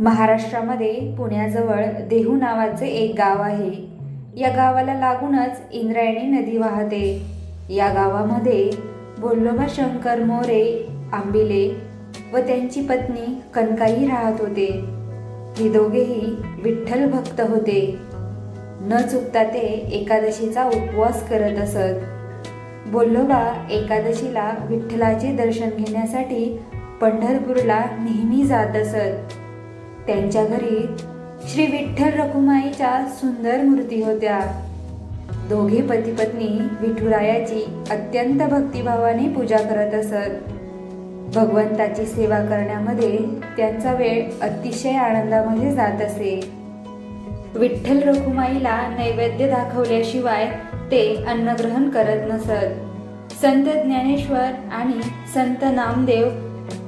महाराष्ट्रामध्ये पुण्याजवळ देहू नावाचे एक गाव आहे. या गावाला लागूनच इंद्रायणी नदी वाहते. या गावामध्ये बोल्लोबा शंकर मोरे आंबिले व त्यांची पत्नी कनकाई राहत होते. हे दोघेही विठ्ठल भक्त होते. न चुकता ते एकादशीचा उपवास करत असत. बोल्लोबा एकादशीला विठ्ठलाचे दर्शन घेण्यासाठी पंढरपूरला नेहमी जात असत. त्यांच्या घरी श्री विठ्ठल रखुमाईच्या सुंदर मूर्ती होत्या. दोघे पती पत्नी विठुरायाची अत्यंत भक्तिभावाने पूजा करत असत. भगवंताची सेवा करण्यामध्ये त्यांचा वेळ अतिशय आनंदामध्ये जात असे. विठ्ठल रखुमाईला नैवेद्य दाखवल्याशिवाय ते अन्नग्रहण करत नसत. संत ज्ञानेश्वर आणि संत नामदेव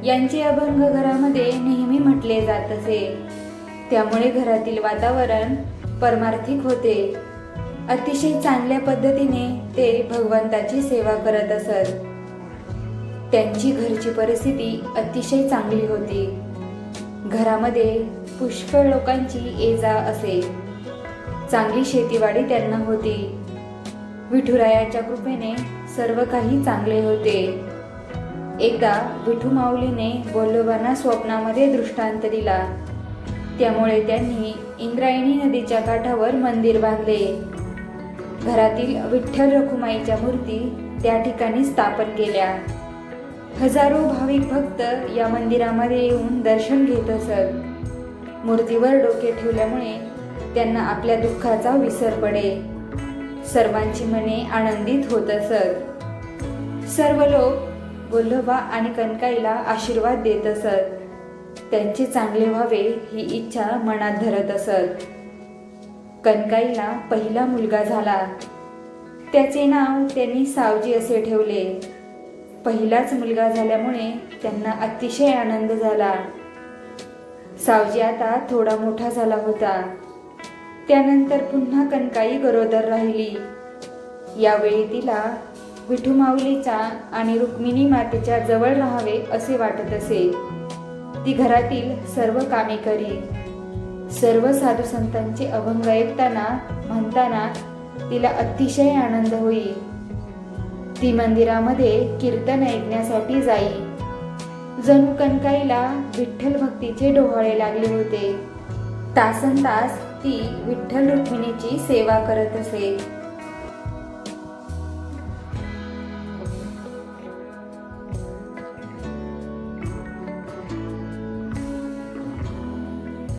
यांचे अभंग घरामध्ये नेहमी म्हटले जात असे. त्यामुळे घरातील वातावरण परमार्थिक होते. अतिशय चांगल्या पद्धतीने ते भगवंताची सेवा करत असत. त्यांची घरची परिस्थिती अतिशय चांगली होती. घरामध्ये पुष्कळ लोकांची ये जा असे. चांगली शेतीवाडी त्यांना होती. विठुरायाच्या कृपेने सर्व काही चांगले होते. एकदा विठू माऊलीने बोल्लोबांना स्वप्नामध्ये दृष्टांत दिला. त्यामुळे त्यांनी इंद्रायणी नदीच्या काठावर मंदिर बांधले. घरातील विठ्ठल रखुमाईच्या मूर्ती त्या ठिकाणी स्थापन केल्या. हजारो भाविक भक्त या मंदिरामध्ये येऊन दर्शन घेत असत. मूर्तीवर डोके ठेवल्यामुळे त्यांना आपल्या दुःखाचा विसर पडे. सर्वांची मने आनंदित होत असत. सर्व लोक वल्लभा आणि कनकाईला आशीर्वाद देत असत. त्यांचे चांगले व्हावे ही इच्छा मनात धरत असत. कनकाईला पहिला मुलगा झाला. त्याचे नाव त्यांनी सावजी असे ठेवले. पहिलाच मुलगा झाल्यामुळे त्यांना अतिशय आनंद झाला. सावजी आता थोडा मोठा झाला होता. त्यानंतर पुन्हा कनकाई गरोदर राहिली. यावेळी तिला विठू आणि रुक्मिणी मातेच्या जवळ राहावे असे वाटत असे. ती घरातील सर्व कामे करी. सर्व साधू संतांचे अभंग ऐकताना म्हणताना तिला अतिशय आनंद होई. ती मंदिरामध्ये कीर्तन ऐकण्यासाठी जाई. जणू कणकाईला विठ्ठल भक्तीचे डोहाळे लागले होते. तासन तास ती विठ्ठल रुक्मिणीची सेवा करत असे.